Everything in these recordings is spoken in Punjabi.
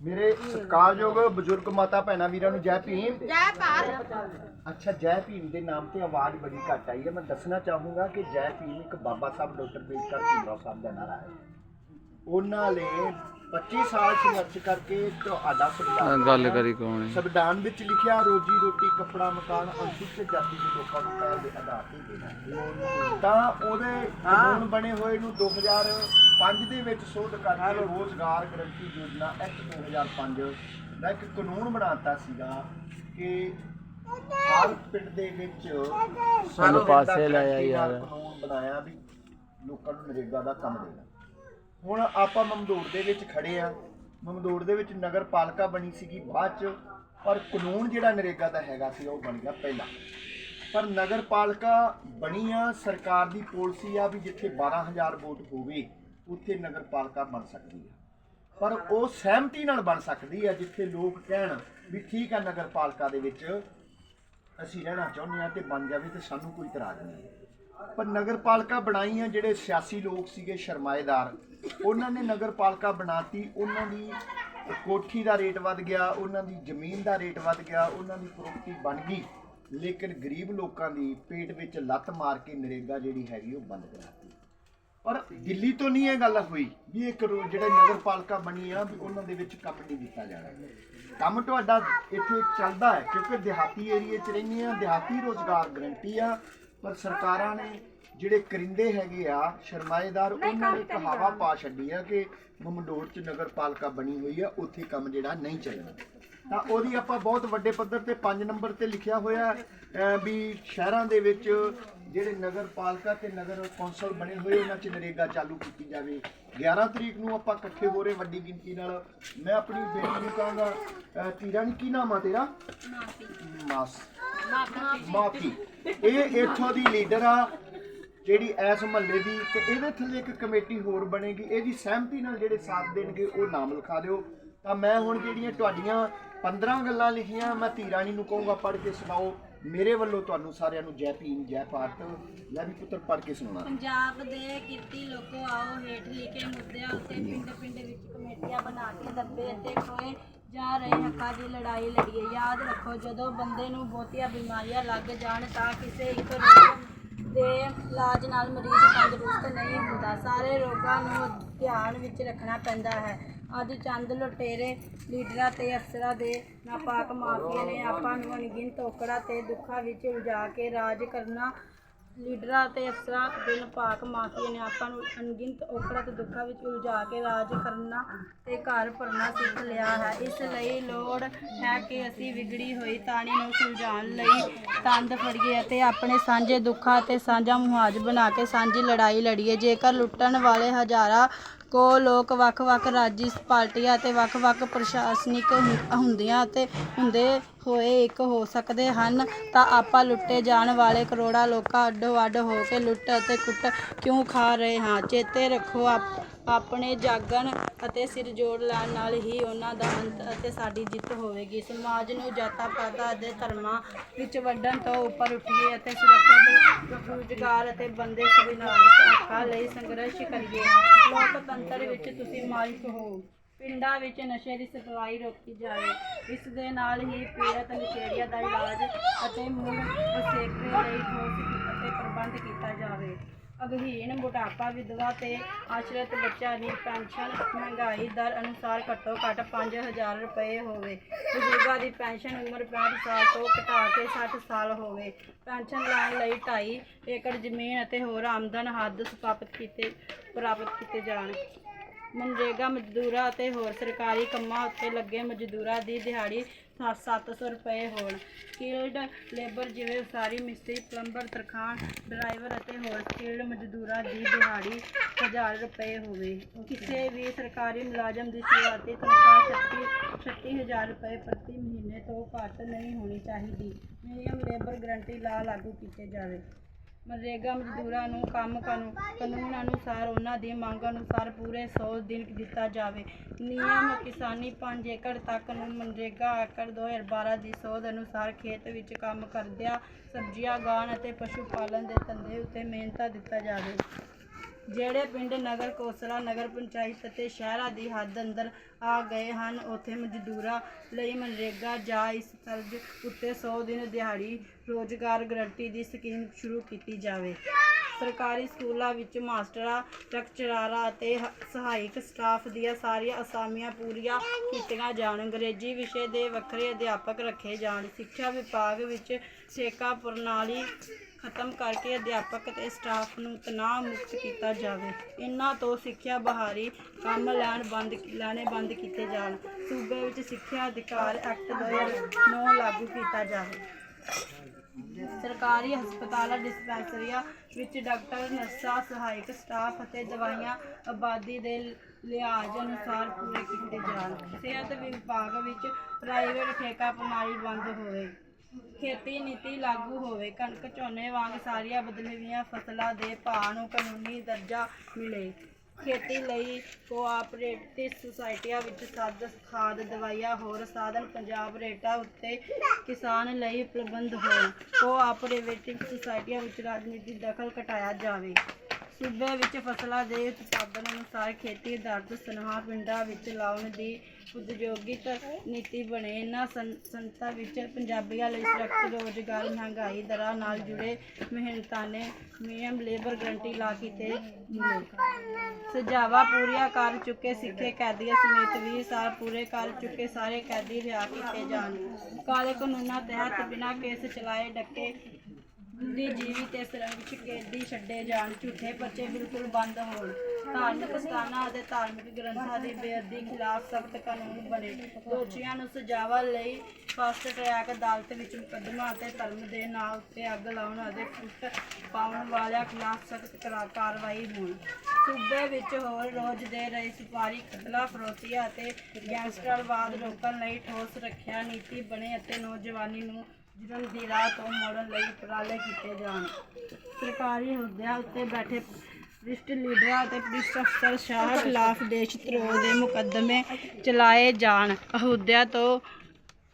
ਮੇਰੇ ਸਤਿਕਾਰਯੋਗ ਬਜ਼ੁਰਗ ਮਾਤਾ ਭੈਣਾਂ ਵੀਰਾਂ ਨੂੰ ਜੈ ਭੀਮ। ਜੈ ਭਾਰਤ। ਅੱਛਾ ਜੈ ਭੀਮ ਦੇ ਨਾਮ ਤੇ ਆਵਾਜ਼ ਬੜੀ ਘੱਟ ਆਈ ਹੈ। ਮੈਂ ਦੱਸਣਾ ਚਾਹੂੰਗਾ ਕਿ ਜੈ ਭੀਮ ਇੱਕ ਬਾਬਾ ਸਾਹਿਬ ਡਾਕਟਰ ਬੇਦਕਰ ਭੀਮਰਾਓ ਸਾਹਿਬ ਦਾ ਨਾਰਾ ਹੈ। ਉਹਨਾਂ ਨੇ 25 ਸਾਲ ਸੰਘਰਸ਼ ਕਰਕੇ ਤੁਹਾਡਾ ਸੰਵਿਧਾਨ ਗੱਲ ਕਰੀ ਕੌਣ ਹੈ? ਸੰਵਿਧਾਨ ਵਿੱਚ ਲਿਖਿਆ ਰੋਜੀ ਰੋਟੀ ਕੱਪੜਾ ਮਕਾਨ ਅਨੁਸੂਚਿਤ ਜਾਤੀ ਦੇ ਲੋਕਾਂ ਨੂੰ ਪਹਿਲ ਦੇ ਆਧਾਰ ਤੇ ਦੇਣਾ ਤਾਂ ਉਹਦੇ ਕਾਨੂੰਨ ਬਣੇ ਹੋਏ ਨੂੰ 2005 ਦੇ ਵਿੱਚ ਸੋਧ ਕਰਕੇ ਰੋਜ਼ਗਾਰ ਗਰੰਟੀ ਯੋਜਨਾ ਐਕਟ 2005 ਦਾ ਇੱਕ ਕਾਨੂੰਨ ਬਣਾਤਾ ਸੀਗਾ ਕਿ ਹਰ ਪਿੰਡ ਦੇ ਵਿੱਚ ਸਾਨੂੰ ਪਾਸੇ ਲਾਇਆ ਗਰੰਟੀ ਨਾਲ ਯਾਰ। ਕਾਨੂੰਨ ਬਣਾਇਆ ਵੀ ਲੋਕਾਂ ਨੂੰ ਨਰੇਗਾ ਦਾ ਕੰਮ ਦੇਣਾ। ਹੁਣ ਆਪਾਂ ਮਮਦੂੜ ਦੇ ਵਿੱਚ ਖੜੇ ਆ। ਮਮਦੂੜ ਦੇ ਵਿੱਚ ਨਗਰ ਪਾਲਿਕਾ ਬਣੀ ਸੀਗੀ ਬਾਅਦ ਚ, ਪਰ ਕਾਨੂੰਨ ਜਿਹੜਾ ਨਰੇਗਾ ਦਾ ਹੈਗਾ ਸੀ, ਉਹ ਬਣ ਗਿਆ ਪਹਿਲਾਂ। ਪਰ ਨਗਰ ਪਾਲਿਕਾ ਬਣੀ ਆ, ਸਰਕਾਰ ਦੀ ਪਾਲਿਸੀ ਆ ਵੀ ਜਿੱਥੇ 12000 ਵੋਟ ਹੋਵੇ, ਉੱਥੇ ਨਗਰ ਪਾਲਿਕਾ ਬਣ ਸਕਦੀ ਆ। ਪਰ ਉਹ ਸਹਿਮਤੀ ਨਾਲ ਬਣ ਸਕਦੀ ਆ, ਜਿੱਥੇ ਲੋਕ ਕਹਿਣ ਵੀ ਠੀਕ ਆ ਨਗਰ ਪਾਲਿਕਾ ਦੇ ਵਿੱਚ, ਅਸੀਂ ਰਹਿਣਾ ਚਾਹੁੰਦੇ ਆ ਤੇ ਬਣ ਜਾਵੇ ਤੇ ਸਾਨੂੰ ਕੋਈ ਇਤਰਾਜ਼ ਨਹੀਂ। ਪਰ ਨਗਰ ਪਾਲਿਕਾ ਬਣਾਈ ਆ ਜਿਹੜੇ ਸਿਆਸੀ ਲੋਕ ਸੀਗੇ ਸ਼ਰਮਾਏਦਾਰ, ਉਹਨਾਂ ਨੇ ਨਗਰ ਪਾਲਿਕਾ ਬਣਾਤੀ, ਉਹਨਾਂ ਦੀ ਕੋਠੀ ਦਾ ਰੇਟ ਵੱਧ ਗਿਆ, ਉਹਨਾਂ ਦੀ ਜ਼ਮੀਨ ਦਾ ਰੇਟ ਵੱਧ ਗਿਆ, ਉਹਨਾਂ ਦੀ ਪ੍ਰੋਪਰਟੀ ਬਣ ਗਈ। ਲੇਕਿਨ ਗਰੀਬ ਲੋਕਾਂ ਦੀ ਪੇਟ ਵਿੱਚ ਲੱਤ ਮਾਰ ਕੇ ਨਰੇਗਾ ਜਿਹੜੀ ਹੈਗੀ ਉਹ ਬੰਦ ਕਰਾਤੀ। ਪਰ ਦਿੱਲੀ ਤੋਂ ਨਹੀਂ ਇਹ ਗੱਲ ਹੋਈ ਵੀ ਇੱਕ ਰੋ- ਜਿਹੜੇ ਨਗਰ ਪਾਲਿਕਾ ਬਣੀ ਆ ਵੀ ਉਹਨਾਂ ਦੇ ਵਿੱਚ ਕੰਮ ਨਹੀਂ ਦਿੱਤਾ ਜਾਣਾ। ਕੰਮ ਤੁਹਾਡਾ ਇੱਥੇ ਚੱਲਦਾ ਹੈ ਕਿਉਂਕਿ ਦਿਹਾਤੀ ਏਰੀਏ 'ਚ ਰਹਿੰਦੇ ਆ, ਦਿਹਾਤੀ ਰੋਜ਼ਗਾਰ ਗਰੰਟੀ ਆ ਪਰ ਸਰਕਾਰਾਂ ਨੇ ਜਿਹੜੇ ਕਰਿੰਦੇ ਹੈਗੇ ਆ ਸ਼ਰਮਾਏਦਾਰ ਉਹਨਾਂ ਨੇ ਕਹਾਵਾ ਪਾ ਛੱਡੀ ਆ ਕਿ ਮਮਡੋਰ 'ਚ ਨਗਰ ਪਾਲਿਕਾ ਬਣੀ ਹੋਈ ਆ ਉੱਥੇ ਕੰਮ ਜਿਹੜਾ ਨਹੀਂ ਚੱਲਣਾ। ਤਾਂ ਉਹਦੀ ਆਪਾਂ ਬਹੁਤ ਵੱਡੇ ਪੱਧਰ ਤੇ 5 ਨੰਬਰ ਤੇ ਲਿਖਿਆ ਹੋਇਆ ਵੀ ਸ਼ਹਿਰਾਂ ਦੇ ਵਿੱਚ ਜਿਹੜੇ ਨਗਰ ਪਾਲਿਕਾ ਤੇ ਨਗਰ ਕੌਂਸਲ ਬਣੇ ਹੋਏ ਉਹਨਾਂ 'ਚ ਨਰੇਗਾ ਚਾਲੂ ਕੀਤੀ ਜਾਵੇ। 11 ਤਰੀਕ ਨੂੰ ਆਪਾਂ ਇਕੱਠੇ ਹੋ ਰਹੇ ਵੱਡੀ ਗਿਣਤੀ ਨਾਲ। ਮੈਂ ਆਪਣੀ ਬੇਟੀ ਨੂੰ ਕਹਾਂਗਾ ਅਹ, ਤੀਰਨ ਕੀ ਨਾਮ ਆ ਤੇਰਾ? ਮਾਸ। ਮਾਫੀ। ਇਹ ਇੱਥੋਂ ਦੀ ਲੀਡਰ ਆ ਜਿਹੜੀ ਐਸ ਮਹੱਲੇ ਦੀ ਤੇ ਇਹਦੇ ਥੱਲੇ ਇੱਕ ਕਮੇਟੀ ਹੋਰ ਬਣੇਗੀ। ਇਹਦੀ ਸਹਿਮਤੀ ਨਾਲ ਜਿਹੜੇ ਸਾਥ ਦੇਣਗੇ ਉਹ ਨਾਮ ਲਿਖਾ ਦਿਓ। ਤਾਂ ਮੈਂ ਹੁਣ ਜਿਹੜੀਆਂ ਤੁਹਾਡੀਆਂ 15 ਗੱਲਾਂ ਲਿਖੀਆਂ, ਮੈਂ ਧੀਰਾਣੀ ਨੂੰ ਕਹੂੰਗਾ, ਪੜ੍ਹ ਕੇ ਸੁਣਾਓ। ਮੇਰੇ ਵੱਲੋਂ ਤੁਹਾਨੂੰ ਸਾਰਿਆਂ ਨੂੰ ਜੈ ਭੀਮ, ਜੈ ਭਾਰਤ। ਲੈ ਵੀ ਪੁੱਤਰ, ਪੜ੍ਹ ਕੇ ਸੁਣਾਉਣਾ। ਪੰਜਾਬ ਦੇ ਕਿਰਤੀ ਲੋਕੋ ਆਓ, ਹੇਠ ਲਿਖੇ ਮੁੱਦਿਆਂ ਉੱਤੇ ਪਿੰਡ ਪਿੰਡ ਵਿੱਚ ਕਮੇਟੀਆਂ ਬਣਾ ਕੇ ਦੱਬੇ ਅਤੇ ਖੋਏ ਜਾ ਰਹੇ ਹੱਕਾਂ ਦੀ ਲੜਾਈ ਲੜੀਏ। ਯਾਦ ਰੱਖੋ, ਜਦੋਂ ਬੰਦੇ ਨੂੰ ਬਹੁਤੀਆਂ ਬਿਮਾਰੀਆਂ ਲੱਗ ਜਾਣ ਤਾਂ ਕਿਸੇ ਇੱਕ ਰੋਗ ਦੇ ਇਲਾਜ ਨਾਲ ਮਰੀਜ਼ ਤੰਦਰੁਸਤ ਨਹੀਂ ਹੁੰਦਾ ਸਾਰੇ ਰੋਗਾਂ ਨੂੰ ਧਿਆਨ ਵਿੱਚ ਰੱਖਣਾ ਪੈਂਦਾ ਹੈ। ਅੱਜ ਚੰਦ ਲੁਟੇਰੇ ਲੀਡਰਾਂ ਤੇ ਅਫਸਰਾਂ ਦੇ ਨਾਪਾਕ ਮਾਫੀਆ ਨੇ ਆਪਾਂ ਨੂੰ ਅਣਗਿਣਤ ਔਕੜਾਂ ਤੇ ਦੁੱਖਾਂ ਵਿੱਚ ਉਲਝਾ ਕੇ ਰਾਜ ਕਰਨਾ ਲੀਡਰਾਂ ਤੇ ਅਫਸਰਾਂ ਦੇ ਨਾਪਾਕ ਮਾਫੀਆ ਨੇ ਆਪਾਂ ਨੂੰ ਅਣਗਿਣਤ ਔਕੜਾਂ ਤੇ ਦੁੱਖਾਂ ਵਿੱਚ ਉਲਝਾ ਕੇ ਰਾਜ ਕਰਨਾ ਤੇ ਘਰ ਭਰਨਾ ਸਿੱਖ ਲਿਆ ਹੈ। ਇਸ ਲਈ ਲੋੜ ਹੈ ਕਿ ਅਸੀਂ ਵਿਗੜੀ ਹੋਈ ਤਾਣੀ ਨੂੰ ਸੁਲਝਾਉਣ ਲਈ ਤੰਦ ਫੜੀਏ ਅਤੇ ਆਪਣੇ ਸਾਂਝੇ ਦੁੱਖਾਂ ਤੇ ਸਾਂਝਾ ਮੁਹਾਜ ਬਣਾ ਕੇ ਸਾਂਝੀ ਲੜਾਈ ਲੜੀਏ। ਜੇਕਰ ਲੁੱਟਣ ਵਾਲੇ ਹਜ਼ਾਰਾਂ ਕੋ ਲੋਕ ਵੱਖ-ਵੱਖ ਰਾਜੀ ਪਾਰਟੀਆਂ ਅਤੇ ਵੱਖ-ਵੱਖ ਪ੍ਰਸ਼ਾਸਨਿਕ ਹੁੰ- ਹੁੰਦੀਆਂ ਅਤੇ ਹੁੰਦੇ ਹੋਏ ਇੱਕ ਹੋ ਸਕਦੇ ਹਨ, ਤਾਂ ਆਪਾਂ ਲੁੱਟੇ ਜਾਣ ਵਾਲੇ ਕਰੋੜਾਂ ਲੋਕਾਂ ਅੱਡੋ ਅੱਡ ਹੋ ਕੇ ਲੁੱਟ ਅਤੇ ਕੁੱਟ ਕਿਉਂ ਖਾ ਰਹੇ ਹਾਂ? ਚੇਤੇ ਰੱਖੋ ਆਪ- ਆਪਣੇ ਜਾਗਣ ਅਤੇ ਸਿਰ ਜੋੜ ਲੈਣ ਨਾਲ ਹੀ ਉਹਨਾਂ ਦਾ ਅੰਤ ਅਤੇ ਸਾਡੀ ਜਿੱਤ ਹੋਵੇਗੀ। ਸਮਾਜ ਨੂੰ ਜਾਤਾਂ ਪਾਤਾਂ ਅਤੇ ਧਰਮਾਂ ਵਿੱਚ ਵੰਡਣ ਤੋਂ ਉੱਪਰ ਉੱਠੀਏ ਅਤੇ ਸੁਰੱਖਿਅਤ, ਰੁਜ਼ਗਾਰ ਅਤੇ ਬੰਦੇ ਸੰਵਿਧਾਨ ਹੱਕਾਂ ਲਈ ਸੰਘਰਸ਼ ਕਰੀਏ। ਲੋਕਤੰਤਰ ਵਿੱਚ ਤੁਸੀਂ ਮਾਲਿਕ ਹੋ। ਪਿੰਡਾਂ ਵਿੱਚ ਨਸ਼ੇ ਦੀ ਸਪਲਾਈ ਰੋਕੀ ਜਾਵੇ। ਇਸ ਦੇ ਨਾਲ ਹੀ ਪੀੜਤ ਨਸ਼ੇੜੀਆਂ ਦਾ ਇਲਾਜ ਅਤੇ ਮੁੜ ਵਸੇਕੇ ਲਈ ਠੋਸ ਅਤੇ ਪ੍ਰਬੰਧ ਕੀਤਾ ਜਾਵੇ। ਅਗਹੀਣ ਬੁਢਾਪਾ ਵਿਧਵਾ ਤੇ ਆਸ਼ਰਿਤ ਬੱਚਿਆਂ ਦੀ ਪੈਨਸ਼ਨ ਮਹਿੰਗਾਈ ਦਰ ਅਨੁਸਾਰ ਘੱਟੋ ਘੱਟ 5000 ਰੁਪਏ ਹੋਵੇ। ਬਜ਼ੁਰਗਾਂ ਦੀ ਪੈਨਸ਼ਨ ਉਮਰ 65 ਸਾਲ ਤੋਂ ਘਟਾ ਕੇ 60 ਸਾਲ ਹੋਵੇ। ਪੈਨਸ਼ਨ ਲੈਣ ਲਈ 2.5 ਏਕੜ ਜ਼ਮੀਨ ਅਤੇ ਹੋਰ ਆਮਦਨ ਹੱਦ ਸਥਾਪਿਤ ਕੀਤੇ, ਪ੍ਰਾਪਤ ਕੀਤੇ ਜਾਣ। ਮਨਰੇਗਾ ਮਜ਼ਦੂਰਾਂ ਅਤੇ ਹੋਰ ਸਰਕਾਰੀ ਕੰਮਾਂ ਉੱਤੇ ਲੱਗੇ ਮਜ਼ਦੂਰਾਂ ਦੀ ਦਿਹਾੜੀ 700 ਰੁਪਏ ਹੋਣ। ਸਕਿਲਡ ਲੇਬਰ ਜਿਵੇਂ ਉਸਾਰੀ ਮਿਸਤਰੀ ਪਲੰਬਰ ਤਰਖਾਣ ਡਰਾਈਵਰ ਅਤੇ ਹੋਰ ਸਕਿਲਡ ਮਜ਼ਦੂਰਾਂ ਦੀ ਦਿਹਾੜੀ 1000 ਰੁਪਏ ਹੋਵੇ। ਕਿਸੇ ਵੀ ਸਰਕਾਰੀ ਮੁਲਾਜ਼ਮ ਦੀ ਸ਼ੁਰੂਆਤੀ ਤਨਖਾਹ 36 36000 ਰੁਪਏ ਪ੍ਰਤੀ ਮਹੀਨੇ ਤੋਂ ਘੱਟ ਨਹੀਂ ਹੋਣੀ ਚਾਹੀਦੀ। ਨਿਯਮ ਲੇਬਰ ਗਰੰਟੀ ਲਾ ਲਾਗੂ ਕੀਤੇ ਜਾਵੇ। ਮਨਰੇਗਾ ਮਜ਼ਦੂਰਾਂ ਨੂੰ, ਕੰਮ ਕਾਨੂੰ ਕਾਨੂੰਨ ਅਨੁਸਾਰ ਉਹਨਾਂ ਦੀ ਮੰਗ ਅਨੁਸਾਰ ਪੂਰੇ 100 ਦਿਨ ਦਿੱਤਾ ਜਾਵੇ। ਨਿਯਮ ਕਿਸਾਨੀ 5 ਏਕੜ ਤੱਕ ਨੂੰ ਮਨਰੇਗਾ ਏਕੜ 2012 ਦੀ ਸੋਧ ਅਨੁਸਾਰ ਖੇਤ ਵਿੱਚ ਕੰਮ ਕਰਦਿਆਂ ਸਬਜ਼ੀਆਂ ਉਗਾਉਣ ਅਤੇ ਪਸ਼ੂ ਪਾਲਣ ਦੇ ਧੰਦੇ ਉੱਤੇ ਮਿਹਨਤਾਂ ਦਿੱਤਾ ਜਾਵੇ। ਜਿਹੜੇ ਪਿੰਡ ਨਗਰ ਕੌਂਸਲਾਂ, ਨਗਰ ਪੰਚਾਇਤ ਅਤੇ ਸ਼ਹਿਰਾਂ ਦੀ ਹੱਦ ਅੰਦਰ ਆ ਗਏ ਹਨ, ਉੱਥੇ ਮਜ਼ਦੂਰਾਂ ਲਈ ਮਨਰੇਗਾ ਜਾਂ ਇਸ ਤਰਜ਼ ਉੱਤੇ 100 ਦਿਨ ਦਿਹਾੜੀ ਰੋਜ਼ਗਾਰ ਗਰੰਟੀ ਦੀ ਸਕੀਮ ਸ਼ੁਰੂ ਕੀਤੀ ਜਾਵੇ। ਸਰਕਾਰੀ ਸਕੂਲਾਂ ਵਿੱਚ ਮਾਸਟਰਾਂ ਲੈਕਚਰਾਰਾਂ ਅਤੇ ਹ- ਸਹਾਇਕ ਸਟਾਫ ਦੀਆਂ ਸਾਰੀਆਂ ਅਸਾਮੀਆਂ ਪੂਰੀਆਂ ਕੀਤੀਆਂ ਜਾਣ। ਅੰਗਰੇਜ਼ੀ ਵਿਸ਼ੇ ਦੇ ਵੱਖਰੇ ਅਧਿਆਪਕ ਰੱਖੇ ਜਾਣ। ਸਿੱਖਿਆ ਵਿਭਾਗ ਵਿੱਚ ਠੇਕਾ ਪ੍ਰਣਾਲੀ ਖਤਮ ਕਰਕੇ ਅਧਿਆਪਕ ਅਤੇ ਸਟਾਫ ਨੂੰ ਤਣਾਅ ਮੁਕਤ ਕੀਤਾ ਜਾਵੇ। ਇਹਨਾਂ ਤੋਂ ਸਿੱਖਿਆ ਬਹਾਰੀ ਕੰਮ ਲੈਣ ਬੰਦ ਲੈਣੇ ਬੰਦ ਕੀਤੇ ਜਾਣ। ਸੂਬੇ ਵਿੱਚ ਸਿੱਖਿਆ ਅਧਿਕਾਰ ਐਕਟ 2009 ਲਾਗੂ ਕੀਤਾ ਜਾਵੇ। ਸਰਕਾਰੀ ਹਸਪਤਾਲਾਂ, ਡਿਸਪੈਂਸਰੀਆਂ ਵਿੱਚ ਡਾਕਟਰ, ਨਰਸਾਂ, ਸਹਾਇਕ ਸਟਾਫ ਅਤੇ ਦਵਾਈਆਂ ਆਬਾਦੀ ਦੇ ਲਿਹਾਜ਼ ਅਨੁਸਾਰ ਪੂਰੇ ਕੀਤੇ ਜਾਣ। ਸਿਹਤ ਵਿਭਾਗ ਵਿੱਚ ਪ੍ਰਾਈਵੇਟ ਠੇਕਾ ਪ੍ਰਣਾਲੀ ਬੰਦ ਹੋਵੇ। ਖੇਤੀ ਨੀਤੀ ਲਾਗੂ ਹੋਵੇ। ਕਣਕ, ਝੋਨੇ ਵਾਂਗ ਸਾਰੀਆਂ ਬਦਲਵੀਆਂ ਫਸਲਾਂ ਦੇ ਭਾਅ ਨੂੰ ਕਾਨੂੰਨੀ ਦਰਜਾ ਮਿਲੇ। ਖੇਤੀ ਲਈ ਕੋਆਪਰੇਟਿਵ ਸੁਸਾਇਟੀਆਂ ਵਿੱਚ ਸੱਦ, ਖਾਦ, ਦਵਾਈਆਂ, ਹੋਰ ਸਾਧਨ ਪੰਜਾਬ ਰੇਟਾਂ ਉੱਤੇ ਕਿਸਾਨ ਲਈ ਪ੍ਰਬੰਧ ਹੋਣ। ਕੋਆਪਰੇਟਿਵ ਸੁਸਾਇਟੀਆਂ ਵਿੱਚ ਰਾਜਨੀਤੀ ਦਖਲ ਘਟਾਇਆ ਜਾਵੇ। ਸੂਬੇ ਵਿੱਚ ਫਸਲਾਂ ਦੇ ਉਤਪਾਦਨ ਅਨੁਸਾਰ ਖੇਤੀ ਆਧਾਰਿਤ ਸਨਹਾ ਪਿੰਡਾਂ ਵਿੱਚ ਲਾਉਣ ਦੀ ਉਦਯੋਗਿਕ ਨੀਤੀ ਬਣੇ। ਇਹਨਾਂ ਸੰਸਥਾ ਵਿੱਚ ਪੰਜਾਬੀਆਂ ਲਈ ਸੁਰੱਖਿਅਤ ਰੋਜ਼ਗਾਰ, ਮਹਿੰਗਾਈ ਦਰਾਂ ਨਾਲ ਜੁੜੇ ਮਿਹਨਤਾਨੇ ਮਿਨੀਮਮ ਲੇਬਰ ਗਰੰਟੀ ਲਾ ਕੀਤੇ ਮਿਲੇ। ਪੂਰੀਆਂ ਕਰ ਚੁੱਕੇ ਸਿੱਖੇ ਕੈਦੀਆਂ ਸਮੇਤ 20 ਸਾਲ ਪੂਰੇ ਕਰ ਚੁੱਕੇ ਸਾਰੇ ਕੈਦੀ ਰਿਹਾ ਕੀਤੇ ਜਾਣ। ਕਾਲੇ ਕਾਨੂੰਨਾਂ ਤਹਿਤ ਬਿਨਾਂ ਕੇਸ ਚਲਾਏ ਡੱਕੇ ਬੁੱਧੀਜੀਵੀ ਤੇ ਸਰੰਗ ਵਿੱਚ ਕੈਦੀ ਛੱਡੇ ਜਾਣ ਝੂਠੇ ਪਰਚੇ ਬਿਲਕੁਲ ਬੰਦ ਹੋਣ। ਧਾਰਮਿਕ ਸਥਾਨਾਂ ਅਤੇ ਧਾਰਮਿਕ ਗ੍ਰੰਥਾਂ ਦੀ ਬੇਅਦਬੀ ਖਿਲਾਫ ਸਖਤ ਕਾਨੂੰਨ ਬਣੇ। ਦੋਸ਼ੀਆਂ ਨੂੰ ਸਜ਼ਾਵਾਂ ਲਈ ਫਾਸਟ ਟਰੈਕ ਅਦਾਲਤ ਵਿੱਚ ਮੁਕੱਦਮਾ ਅਤੇ ਧਰਮ ਦੇ ਨਾਂ ਉੱਤੇ ਅੱਗ ਲਾਉਣ ਅਤੇ ਫੁੱਟ ਪਾਉਣ ਵਾਲਿਆਂ ਖਿਲਾਫ ਸਖਤ ਕਾਰਵਾਈ ਹੋਣ। ਸੂਬੇ ਵਿੱਚ ਹੋਰ ਰੋਜ਼ ਦੇ ਰਹੇ ਸਿਪਾਰੀ ਕਤਲਾ ਫਰੋਤੀਆਂ ਅਤੇ ਗੈਂਗਸਟਰਵਾਦ ਰੋਕਣ ਲਈ ਠੋਸ ਰੱਖਿਆ ਨੀਤੀ ਬਣੇ ਅਤੇ ਨੌਜਵਾਨੀ ਨੂੰ ਜੁਰਮ ਦੀ ਰਾਹ ਤੋਂ ਮੋੜਨ ਲਈ ਉਪਰਾਲੇ ਕੀਤੇ ਜਾਣ। ਸਰਕਾਰੀ ਅਹੁਦਿਆਂ ਉੱਤੇ ਬੈਠੇ ਵਰਿਸ਼ਟ ਲੀਡਰਾਂ ਅਤੇ ਪੁਲਿਸ ਅਫਸਰ ਸ਼ਾਹ ਖਿਲਾਫ ਦੇਸ਼ ਧਰੋਹ ਦੇ ਮੁਕੱਦਮੇ ਚਲਾਏ ਜਾਣ। ਅਹੁਦਿਆਂ ਤੋਂ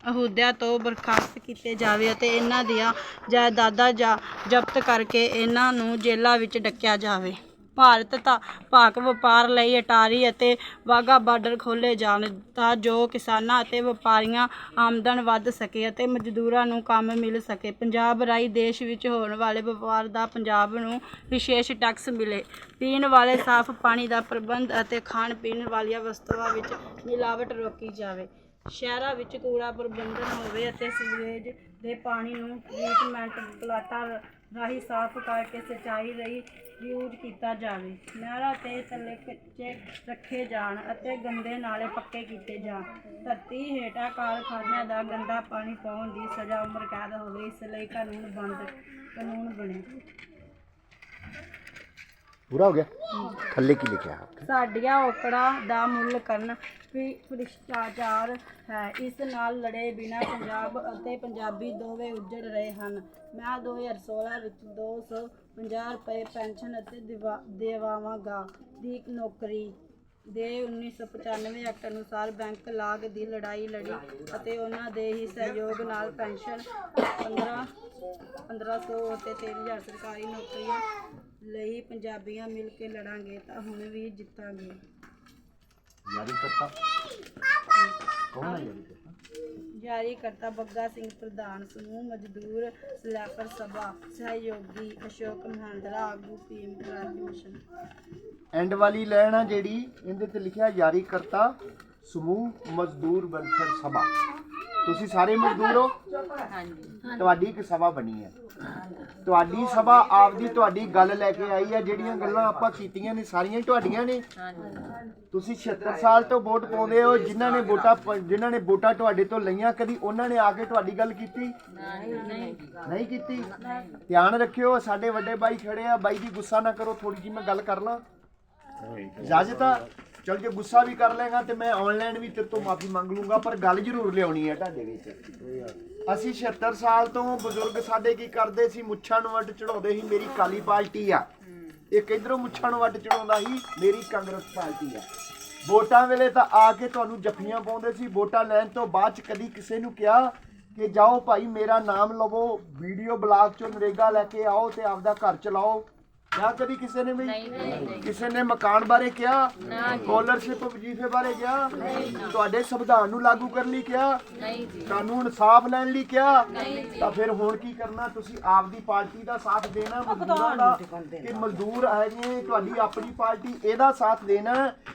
ਅਹੁਦਿਆਂ ਤੋਂ ਬਰਖਾਸਤ ਕੀਤੇ ਜਾਵੇ ਅਤੇ ਇਹਨਾਂ ਦੀਆਂ ਜਾਇਦਾਦਾਂ ਜਾਂ ਜ਼ਬਤ ਕਰਕੇ ਇਹਨਾਂ ਨੂੰ ਜੇਲ੍ਹਾਂ ਵਿੱਚ ਡੱਕਿਆ ਜਾਵੇ। ਭਾਰਤ ਤਾਂ ਭਾਕ ਵਪਾਰ ਲਈ ਅਟਾਰੀ ਅਤੇ ਵਾਹਗਾ ਬਾਰਡਰ ਖੋਲ੍ਹੇ ਜਾਣ ਤਾਂ ਜੋ ਕਿਸਾਨਾਂ ਅਤੇ ਵਪਾਰੀਆਂ ਆਮਦਨ ਵੱਧ ਸਕੇ ਅਤੇ ਮਜ਼ਦੂਰਾਂ ਨੂੰ ਕੰਮ ਮਿਲ ਸਕੇ। ਪੰਜਾਬ ਰਾਹੀਂ ਦੇਸ਼ ਵਿੱਚ ਹੋਣ ਵਾਲੇ ਵਪਾਰ ਦਾ ਪੰਜਾਬ ਨੂੰ ਵਿਸ਼ੇਸ਼ ਟੈਕਸ ਮਿਲੇ। ਪੀਣ ਵਾਲੇ ਸਾਫ਼ ਪਾਣੀ ਦਾ ਪ੍ਰਬੰਧ ਅਤੇ ਖਾਣ ਪੀਣ ਵਾਲੀਆਂ ਵਸਤੂਆਂ ਵਿੱਚ ਮਿਲਾਵਟ ਰੋਕੀ ਜਾਵੇ। ਸ਼ਹਿਰਾਂ ਵਿੱਚ ਕੂੜਾ ਪ੍ਰਬੰਧਨ ਹੋਵੇ ਅਤੇ ਸੀਵਰੇਜ ਦੇ ਪਾਣੀ ਨੂੰ ਟ੍ਰੀਟਮੈਂਟ ਪਲਾਟਾਂ ਰਾਹੀਂ ਸਾਫ਼ ਕਰਕੇ ਸਿੰਚਾਈ ਲਈ ਯੂਜ਼ ਕੀਤਾ ਜਾਵੇ। ਨਹਿਰਾਂ ਤੇ ਥੱਲੇ ਕੱਚੇ ਰੱਖੇ ਜਾਣ ਅਤੇ ਗੰਦੇ ਨਾਲੇ ਪੱਕੇ ਕੀਤੇ ਜਾਣ। ਧਰਤੀ ਹੇਠਾਂ ਕਾਰਖਾਨਿਆਂ ਦਾ ਗੰਦਾ ਪਾਣੀ ਪਾਉਣ ਦੀ ਸਜ਼ਾ ਉਮਰ ਕੈਦ ਹੋਵੇ, ਇਸ ਲਈ ਕਾਨੂੰਨ ਬੰਦ, ਕਾਨੂੰਨ ਬਣੇ। ਪੂਰਾ ਹੋ ਗਿਆ? ਥੱਲੇ ਕੀ ਲਿਖਿਆ? ਸਾਡੀਆਂ ਔਕੜਾਂ ਦਾ ਮੁੱਲ ਕਰਨ ਵੀ ਭ੍ਰਿਸ਼ਟਾਚਾਰ ਹੈ। ਇਸ ਨਾਲ ਲੜੇ ਬਿਨਾ ਪੰਜਾਬ ਅਤੇ ਪੰਜਾਬੀ ਦੋਵੇਂ ਉੱਜੜ ਰਹੇ ਹਨ। ਮੈਂ 2016 ਵਿੱਚ 250 ਰੁਪਏ ਪੈਨਸ਼ਨ ਅਤੇ ਦਿਵਾ- ਦੇਵਾਵਾਂਗਾ ਦੀ ਨੌਕਰੀ ਦੇ 1995 ਐਕਟ ਅਨੁਸਾਰ ਬੈਂਕ ਲਾਗ ਦੀ ਲੜਾਈ ਲੜੀ ਅਤੇ ਉਹਨਾਂ ਦੇ ਹੀ ਸਹਿਯੋਗ ਨਾਲ ਪੈਨਸ਼ਨ 15 1500 ਅਤੇ 3000 ਸਰਕਾਰੀ ਨੌਕਰੀਆਂ ਲਈ ਪੰਜਾਬੀਆਂ ਮਿਲ ਕੇ ਲੜਾਂਗੇ ਤਾਂ ਹੁਣ ਵੀ ਜਿੱਤਾਂਗੇ। ਯਾਰੀ ਕਰਤਾ ਕੌਣ ਹੈ ਯਾਰੀ ਜਾਰੀ ਕਰਤਾ। ਬੱਗਾ ਸਿੰਘ ਪ੍ਰਧਾਨ ਸਮੂਹ ਮਜ਼ਦੂਰ ਸਲੈਪਰ ਸਭਾ, ਸਹਿਯੋਗੀ ਅਸ਼ੋਕ ਮਹਾਂਦਰਾ, ਆਗੂ ਪੀਐਮ ਕ੍ਰਾਂਤੀ ਮਿਸ਼ਨ ਐਂਡ ਵਾਲੀ ਲਾਈਨ ਆ ਜਿਹੜੀ, ਇਹਦੇ ਤੇ ਲਿਖਿਆ ਜਾਰੀ ਕਰਤਾ। ਸਮੂਹ ਮਜ਼ਦੂਰ ਵੈਲਫੇਅਰ ਸਭਾ। ਤੁਸੀਂ ਸਾਰੇ ਮਜ਼ਦੂਰ ਹੋ? ਤੁਹਾਡੀ ਇੱਕ ਸਭਾ ਬਣੀ ਹੈ। ਤੁਹਾਡੀ ਸਭਾ ਆਪਦੀ ਤੁਹਾਡੀ ਗੱਲ ਲੈ ਕੇ ਆਈ ਹੈ ਜਿਹੜੀਆਂ ਗੱਲਾਂ ਆਪਾਂ ਕੀਤੀਆਂ ਨੇ ਸਾਰੀਆਂ ਹੀ ਤੁਹਾਡੀਆਂ ਨੇ। ਤੁਸੀਂ 76 ਸਾਲ ਤੋਂ ਵੋਟ ਪਾਉਂਦੇ ਹੋ ਜਿਨ੍ਹਾਂ ਨੇ ਵੋਟਾਂ ਪ- ਜਿਨ੍ਹਾਂ ਨੇ ਵੋਟਾਂ ਤੁਹਾਡੇ ਤੋਂ ਲਈਆਂ ਕਦੀ ਉਹਨਾਂ ਨੇ ਆ ਕੇ ਤੁਹਾਡੀ ਗੱਲ ਕੀਤੀ? ਨਹੀਂ ਕੀਤੀ? ਧਿਆਨ ਰੱਖਿਓ ਸਾਡੇ ਵੱਡੇ ਬਾਈ ਖੜੇ ਆ ਬਾਈ ਜੀ ਗੁੱਸਾ ਨਾ ਕਰੋ ਥੋੜੀ ਜਿਹੀ ਮੈਂ ਗੱਲ ਕਰ ਲਾਂ। ਇਜਾਜ਼ਤ ਆ? ਚਲ ਜੇ ਗੁੱਸਾ ਵੀ ਕਰ ਲੇਗਾ ਤੇ ਮੈਂ ਆਨਲਾਈਨ ਵੀ ਤੇਰੇ ਤੋਂ ਮਾਫੀ ਮੰਗ ਲੂੰਗਾ, ਪਰ ਗੱਲ ਜ਼ਰੂਰ ਲਿਆਉਣੀ ਹੈ ਤੁਹਾਡੇ ਵਿੱਚ। ਅਸੀਂ 76 ਸਾਲ ਤੋਂ ਬਜ਼ੁਰਗ ਸਾਡੇ ਕੀ ਕਰਦੇ ਸੀ, ਮੁੱਛਾਂ ਨੂੰ ਵੱਟ ਚੜਾਉਂਦੇ ਸੀ, ਮੇਰੀ ਕਾਲੀ ਪਾਰਟੀ ਆ। ਇੱਕ ਇਧਰੋਂ ਮੁੱਛਾਂ ਨੂੰ ਵੱਟ ਚੜਾਉਂਦਾ ਸੀ, ਮੇਰੀ ਕਾਂਗਰਸ ਪਾਰਟੀ ਆ। ਵੋਟਾਂ ਵੇਲੇ ਤਾਂ ਆ ਕੇ ਤੁਹਾਨੂੰ ਜੱਫੀਆਂ ਪਾਉਂਦੇ ਸੀ, ਵੋਟਾਂ ਲੈਣ ਤੋਂ ਬਾਅਦ ਚ ਕਦੀ ਕਿਸੇ ਨੂੰ ਕਿਹਾ ਕਿ ਜਾਓ ਭਾਈ ਮੇਰਾ ਨਾਮ ਲਵੋ, ਵੀਡੀਓ ਬਲਾਗ ਚੋਂ ਨਰੇਗਾ ਲੈ ਕੇ ਆਓ ਤੇ ਆਪਦਾ ਘਰ ਚਲਾਓ। ਜਾਂ ਕਦੀ ਕਿਸੇ ਨੇ ਵੀ? ਕਿਸੇ ਨੇ ਮਕਾਨ ਬਾਰੇ ਕਿਹਾ? ਸਕਾਲਰਸ਼ਿਪ ਵਜੀਫੇ ਬਾਰੇ ਕਿਹਾ? ਤੁਹਾਡੇ ਸੰਵਿਧਾਨ ਨੂੰ ਲਾਗੂ ਕਰਨ ਲਈ ਕਿਹਾ? ਨਹੀਂ ਜੀ। ਕਾਨੂੰਨ ਸਾਫ਼ ਲੈਣ ਲਈ ਕਿਹਾ? ਤਾਂ ਫਿਰ ਹੁਣ ਕੀ ਕਰਨਾ? ਤੁਸੀਂ ਆਪਦੀ ਪਾਰਟੀ ਦਾ ਸਾਥ ਦੇਣਾ ਮਜ਼ਦੂਰਾਂ ਦਾ ਕਿ ਮਜ਼ਦੂਰ ਹੈਗੇ ਤੁਹਾਡੀ ਆਪਣੀ ਪਾਰਟੀ ਇਹਦਾ ਸਾਥ ਦੇਣਾ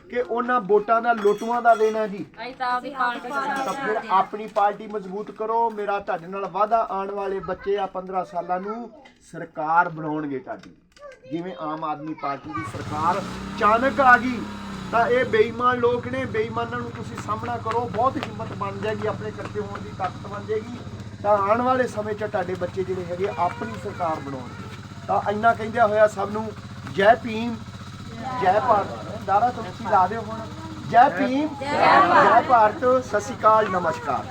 ਕਿ ਉਹਨਾਂ ਵੋਟਾਂ ਦਾ ਲੋਟੂਆਂ ਦਾ ਦੇਣਾ ਜੀ। ਅਸੀਂ ਤਾਂ ਆਪਦੀ ਪਾਰਟੀ ਤਾਂ ਫਿਰ ਆਪਣੀ ਪਾਰਟੀ ਮਜ਼ਬੂਤ ਕਰੋ। ਮੇਰਾ ਤੁਹਾਡੇ ਨਾਲ ਵਾਅਦਾ ਆਉਣ ਵਾਲੇ ਬੱਚੇ ਆ 15 ਸਾਲਾਂ ਨੂੰ ਸਰਕਾਰ ਬਣਾਉਣਗੇ ਤੁਹਾਡੀ। ਜਿਵੇਂ ਆਮ ਆਦਮੀ ਪਾਰਟੀ ਦੀ ਸਰਕਾਰ ਅਚਾਨਕ ਆ ਗਈ ਤਾਂ ਇਹ ਬੇਈਮਾਨ ਲੋਕ ਨੇ ਬੇਈਮਾਨਾਂ ਨੂੰ ਤੁਸੀਂ ਸਾਹਮਣਾ ਕਰੋ ਬਹੁਤ ਹਿੰਮਤ ਬਣ ਜਾਏਗੀ ਆਪਣੇ ਇਕੱਠੇ ਹੋਣ ਦੀ ਤਾਕਤ ਬਣ ਜਾਏਗੀ। ਤਾਂ ਆਉਣ ਵਾਲੇ ਸਮੇਂ 'ਚ ਤੁਹਾਡੇ ਬੱਚੇ ਜਿਹੜੇ ਹੈਗੇ ਆਪਣੀ ਸਰਕਾਰ ਬਣਾਉਣਗੇ ਤਾਂ ਇੰਨਾ ਕਹਿੰਦਿਆਂ ਹੋਇਆ ਸਭ ਨੂੰ ਜੈ ਭੀਮ ਜੈ ਭਾਰਤ। ਦਾਰਾ ਤੁਸੀਂ ਲਾ ਦਿਓ ਹੁਣ। ਜੈ ਭੀਮ ਜੈ ਭਾਰਤ ਸਤਿ ਸ਼੍ਰੀ ਅਕਾਲ ਨਮਸਕਾਰ।